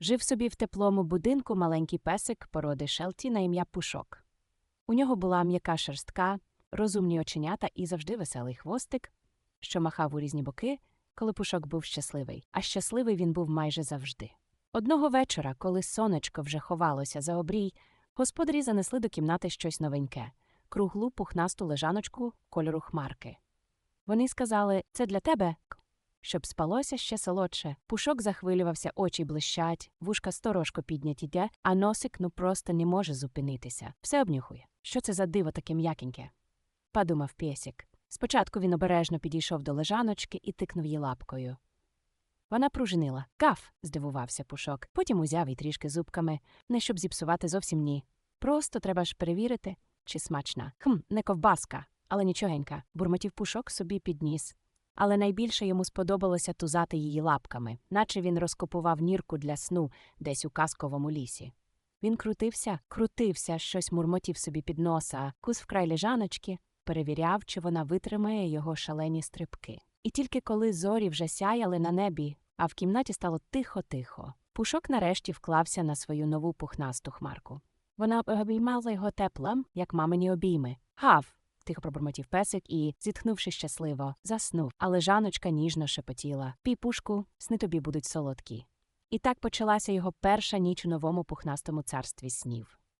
Жив собі в теплому будинку маленький песик породи Шелті на ім'я Пушок. У нього була м'яка шерстка, розумні оченята і завжди веселий хвостик, що махав у різні боки, коли Пушок був щасливий, а щасливий він був майже завжди. Одного вечора, коли сонечко вже ховалося за обрій, господарі занесли до кімнати щось новеньке круглу пухнасту лежаночку кольору хмарки. Вони сказали це для тебе, щоб спалося ще солодше. Пушок захвилювався, очі блищать, вушка сторожко підняті а носик ну просто не може зупинитися. Все обнюхує. Що це за диво таке м'якеньке? Подумав пєсік. Спочатку він обережно підійшов до лежаночки і тикнув її лапкою. Вона пружинила. Каф. здивувався Пушок. Потім узяв і трішки зубками, не щоб зіпсувати зовсім ні. Просто треба ж перевірити, чи смачна. Хм, не ковбаска, але нічогенька, бурмотів Пушок собі підніс. Але найбільше йому сподобалося тузати її лапками, наче він розкопував нірку для сну десь у казковому лісі. Він крутився, крутився, щось мурмотів собі під носа, кус вкрай лежаночки, перевіряв, чи вона витримає його шалені стрибки. І тільки коли зорі вже сяяли на небі, а в кімнаті стало тихо-тихо, пушок нарешті вклався на свою нову пухнасту хмарку. Вона обіймала його теплом, як мамині обійми. Гав. Тихо пробурмотів песик і, зітхнувши щасливо, заснув, але Жаночка ніжно шепотіла Пій пушку, сни тобі будуть солодкі. І так почалася його перша ніч у новому пухнастому царстві снів.